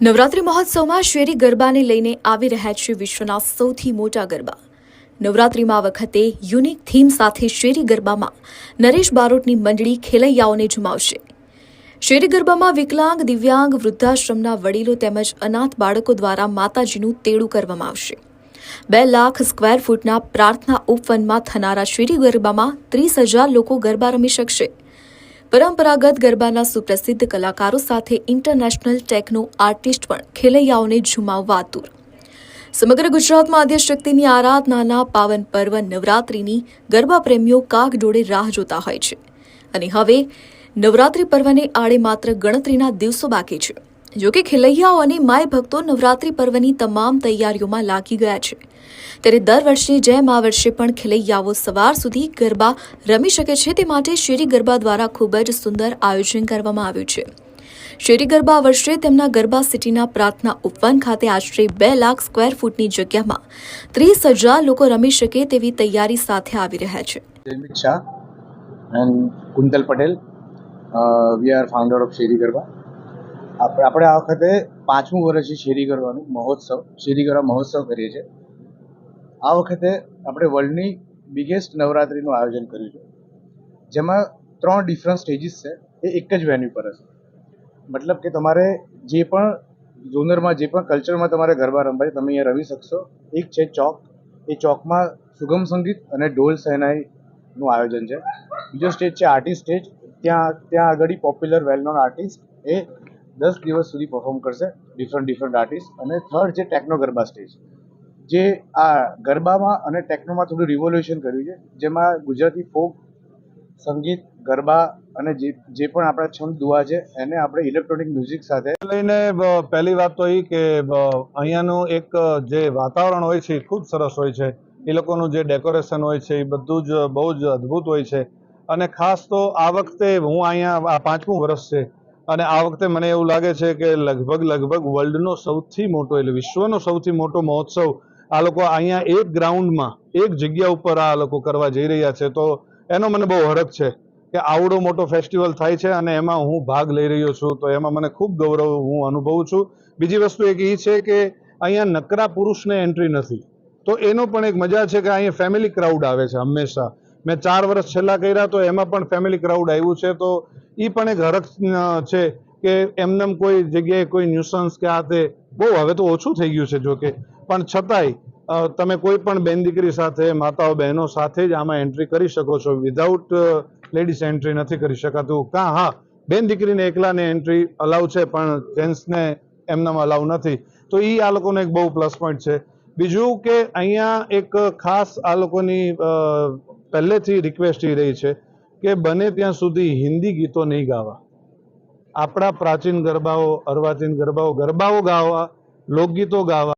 નવરાત્રિ મહોત્સવમાં શેરી ગરબાને લઈને આવી રહ્યા છે વિશ્વના સૌથી મોટા ગરબા. નવરાત્રિમાં વખતે યુનિક થીમ સાથે શેરી ગરબામાં નરેશ બારોટની મંડળી ખેલૈયાઓને જમાવશે. શેરી ગરબામાં વિકલાંગ, દિવ્યાંગ, વૃદ્ધાશ્રમના વડીલો તેમજ અનાથ બાળકો દ્વારા માતાજીનું તેડું કરવામાં આવશે. બે લાખ સ્ક્વેર ફૂટના પ્રાર્થના ઉપવનમાં થનારા શેરી ગરબામાં ત્રીસ હજાર લોકો ગરબા રમી શકશે. પરંપરાગત ગરબાના સુપ્રસિદ્ધ કલાકારો સાથે ઇન્ટરનેશનલ ટેકનો આર્ટિસ્ટ પણ ખેલૈયાઓને ઝુમાવવા આતુર સમગ્ર ગુજરાતમાં આદ્યશક્તિની આરાધનાના પાવન પર્વ નવરાત્રિની ગરબા પ્રેમીઓ કાગ ડોળે રાહ જોતા હોય છે. અને હવે નવરાત્રિ પર્વને આડે માત્ર ગણતરીના દિવસો બાકી છે. જોકે ખેલૈયાઓ અને માય ભક્તો નવરાત્રિ પર્વની તમામ તૈયારીઓમાં લાગી ગયા છે. ત્યારે દર વર્ષની જેમ આ વર્ષે પણ ખેલૈયાઓ સવાર સુધી ગરબા રમી શકે છે તે માટે શેરી ગરબા દ્વારા ખૂબ જ સુંદર આયોજન કરવામાં આવ્યું છે. શેરી ગરબા વર્ષે તેમના ગરબા સિટીના પ્રાર્થના ઉપવન ખાતે આશરે બે લાખ સ્ક્વેર ફૂટની જગ્યામાં ત્રીસ હજાર લોકો રમી શકે તેવી તૈયારી સાથે આવી રહ્યા છે. Amit Shah and Kuntal Patel Uh, we are founder શેરી ગરબા. આપણે આપણે આ વખતે પાંચમું વર્ષ છે શેરી કરવાનું, મહોત્સવ, શેરી કરવા મહોત્સવ કરીએ છીએ. આ વખતે આપણે વર્લ્ડની બિગેસ્ટ નવરાત્રિનું આયોજન કર્યું છે. જેમાં ત્રણ ડિફરન્ટ સ્ટેજીસ છે, એ એક જ વેન્યુ પર હશે. મતલબ કે તમારે જે પણ ઝોનરમાં જે પણ કલ્ચરમાં તમારે ગરબા રમવા તમે અહીંયા રમી શકશો. એક છે ચોક. એ ચોકમાં સુગમ સંગીત અને ઢોલ સહેનાઈનું આયોજન છે. બીજો સ્ટેજ છે આર્ટિસ્ટ સ્ટેજ ત્યાં ત્યાં આગળ પોપ્યુલર વેલ નોન આર્ટિસ્ટ એ દસ દિવસ સુધી પરફોર્મ કરશે ડિફરન્ટ ડિફરન્ટ આર્ટિસ્ટ અને થર્ડ છે ટેકનો ગરબા સ્ટેજ જે આ ગરબામાં અને ટેકનોમાં થોડું રિવોલ્યુશન કર્યું છે. જેમાં ગુજરાતી ફોક સંગીત, ગરબા અને જે જે પણ આપણા છંદ દુઆ છે, એને આપણે ઇલેક્ટ્રોનિક મ્યુઝિક સાથે લઈને પહેલી વાત તો એ કે અહીંયાનું એક જે વાતાવરણ હોય છે ખૂબ સરસ હોય છે. એ લોકોનું જે ડેકોરેશન હોય છે એ બધું જ બહુ જ અદ્ભુત હોય છે. અને ખાસ તો આ વખતે હું અહીંયા, આ પાંચમું વર્ષ છે. અને આ વખતે મને એવું લાગે છે કે લગભગ લગભગ વર્લ્ડનો સૌથી મોટો એટલે વિશ્વનો સૌથી મોટો મહોત્સવ આ લોકો અહીંયા એક ગ્રાઉન્ડમાં એક જગ્યા ઉપર આ લોકો કરવા જઈ રહ્યા છે. તો એનો મને બહુ હરખ છે કે આવડો મોટો ફેસ્ટિવલ થાય છે અને એમાં હું ભાગ લઈ રહ્યો છું. તો એમાં મને ખૂબ ગૌરવ હું અનુભવું છું. બીજી વસ્તુ એક એ છે કે અહીંયા નકરા પુરુષને એન્ટ્રી નથી. તો એનો પણ એક મજા છે કે અહીંયા ફેમિલી ક્રાઉડ આવે છે હંમેશા. મેં ચાર વર્ષ છેલ્લા કર્યા તો એમાં પણ ફેમિલી ક્રાઉડ આવ્યું છે. તો એ પણ એક હરખ છે કે એમનેમ કોઈ જગ્યાએ કોઈ ન્યુસન્સ કે આ તે, બહુ હવે તો ઓછું થઈ ગયું છે જોકે. પણ છતાંય તમે કોઈ પણ બેન દીકરી સાથે, માતાઓ, બહેનો સાથે જ આમાં એન્ટ્રી કરી શકો છો. વિધાઉટ લેડીઝ એન્ટ્રી નથી કરી શકાતું. કાં, હા, બેન દીકરીને એકલાને એન્ટ્રી અલાઉ છે, પણ જેન્ટ્સને એમનામાં અલાઉ નથી. તો એ આ લોકોનો એક બહુ પ્લસ પોઈન્ટ છે. બીજું કે અહીંયા એક ખાસ આ લોકોની પહેલેથી રિક્વેસ્ટ એ રહી છે કે બને ત્યાં સુધી હિન્દી ગીતો નહીં ગાવા. આપણા પ્રાચીન ગરબાઓ, અર્વાચીન ગરબાઓ ગરબાઓ ગાવા, લોકગીતો ગાવા.